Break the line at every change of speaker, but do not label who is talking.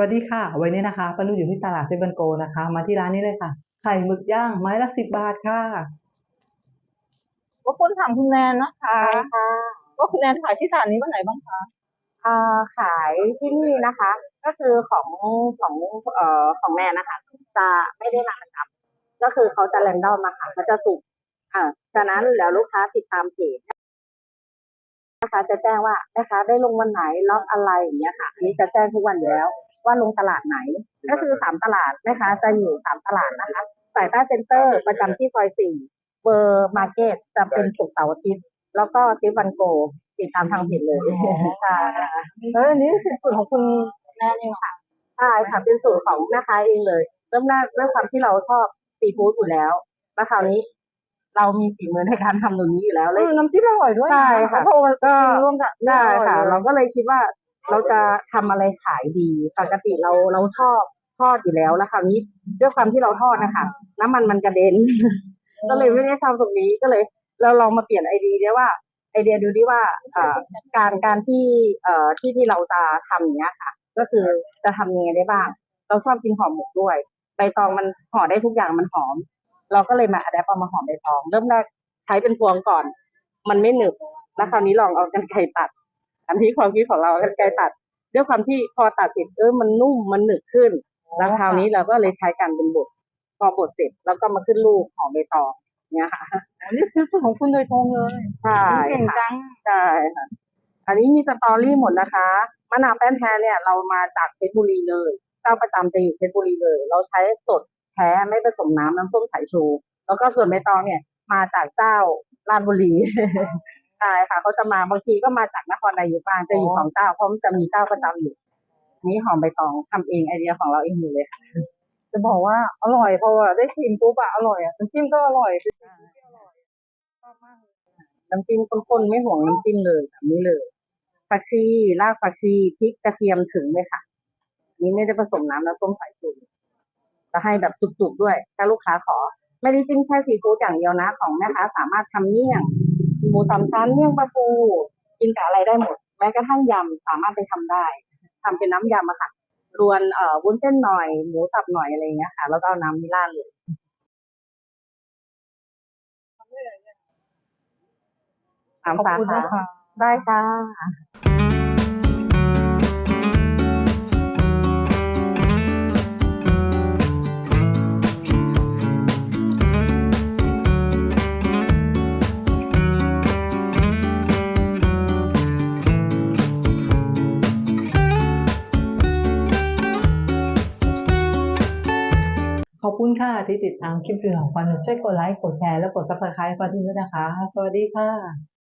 วัสดีค่ะ วันนี้นะคะปานุอยู่ที่ตลาดเซเบันโกนะคะ มาที่ร้านนี้เลยค่ะ ไข่หมึกย่างไม้ละสิบบาทค่ะ
ว่าคนถามคุณแนนนะคะ
ใช่ค่ะ
ว่าคุณแนนขายที่ตลาดนี้วันไหนบ้างคะ
เอ่อขายที่นี่นะคะ ก็คือของของเอ่อของแม่นะคะจะไม่ได้มาประจำก็คือเขาจะแรนดอมมาค่ะเขาจะสุ่มอ่าฉะนั้นแล้วลูกค้าติดตามเพจนะคะ จะแจ้งว่านะคะได้ลงวันไหนล็อกอะไรอย่างเงี้ยค่ะอันนี้จะแจ้งทุกวันอยู่แล้ว ว่าลงตลาดไหน ก็คือสามตลาดนะคะ จะอยู่สามตลาดนะคะสายใต้เซ็นเตอร์ประจำที่ซอยสี่เบอร์มาร์เก็ตจะเป็นศุกร์เสาร์อาทิตย์แล้วก็ซิวันโกติดตามทางเพจเลยค่ะ
เอออันนี้คือสูตรของคุณแนนเองเหรอ
ค่ะใช่ค่ะเป็นสูตรของแม่ค้าเองเลย เริ่มแรกด้วยความที่เราชอบซีฟู้ดอยู่แล้วแล้วคราวนี้เรามีฝีมือในการทำตรงนี้อยู่แล้วเลย
เออน้ำจิ้มอร่อยด้วย
ใช่ค่ะ
เพราะว่า
ก็
กินร่วมกับ
ได้ค่ะ
ออยลย
เราก็เลยคิดว่า เราจะทำอะไรขายดี ปกติเราเราชอบทอดอยู่แล้วแล้วคราวนี้ด้วยความที่เราทอดนะคะน้ำมันมันกระเด็น ก็เลยไม่ได้ชอบตรงนี้ก็เลยเราลองมาเปลี่ยนไอเดียได้ว่าไอเดียดูดิว่าการการที่เอที่ที่เราจะทำอย่างเนี้ยค่ะ ก็คือจะทำยังไงได้บ้าง เราชอบกินหอมหมกด้วยใบตองมันห่อได้ทุกอย่างมันหอม เราก็เลยมาอัดแอปเอามาห่อใบตอง เริ่มแรกใช้เป็นพวงก่อน มันไม่หนึบแล้วคราวนี้ลองเอากันไกรตัด อันที่ความคิดของเรากันไกรตัดด้วยความที่พอตัดเสร็จเออมันนุ่มมันหนึบขึ้น แล้วคราวนี้เราก็เลยใช้กันเป็นบดพอบดเสร็จแล้วก็มาขึ้นลูกห่อใบตองเนี่ยค่ะ
อันนี้คือสูตรของคุณโดยตรงเลย
ใช่
เก่ง
ค่ะ
จัง
ใช่ค่ะอันนี้มีสตอรี่หมดนะคะมะนาวแป้นแท้เนี่ยเรามาจากเพชรบุรีเลยเจ้าประจำจะอยู่เพชรบุรีเลย เราใช้สดแท้ไม่ผสมน้ำน้ำส้มสายชู แล้วก็ส่วนใบตองเนี่ยมาจากเจ้าราชบุรี ใช่ค่ะเขาจะมาบางทีก็มาจากนครนายกบ้างจะอยู่สองเจ้าเพราะมันจะมีเจ้าประจำอยู่อันนี้หอมใบตองทำเองไอเดียของเราเองอยู่เลยค่ะ
จะบอกว่าอร่อยเพราะว่าได้ชิมปุ๊บอะอร่อยอะน้ำจิ้มก็อร่อย
น้ำจิ้มข้นๆไม่ห่วงน้ำจิ้มเลยแบบนี้เลยผักชีรากผักชีพริกกระเทียมถึงเลยค่ะนี่ไม่ได้ผสมน้ำแล้วต้มสายชูจะให้แบบจุกๆด้วยถ้าลูกค้าขอ ไม่ได้จิ้มแค่ซีฟู้ดอย่างเดียวนะ ของแม่ค้าสามารถทำเมี่ยง หมูสามชั้นเมี่ยงปลาทูกินกับอะไรได้หมด แม้กระทั่งยำสามารถไปทำได้ทำเป็นน้ำยำอะค่ะรวนเอ่อวุ้นเส้นหน่อย หมูสับหน่อยอะไรอย่างเงี้ยค่ะ แล้วก็เอาน้ำนี่ราดเลยตาม
ขอบ
สา
คุณ
ขา
นะคะ
ได้ค่ะ
คุณค่ะที่ติดตามคลิปวิดีโอของฟันช่วยกดไลค์ กดแชร์ และกดซับสไครต์ฟันด้วยนะคะ สวัสดีค่ะ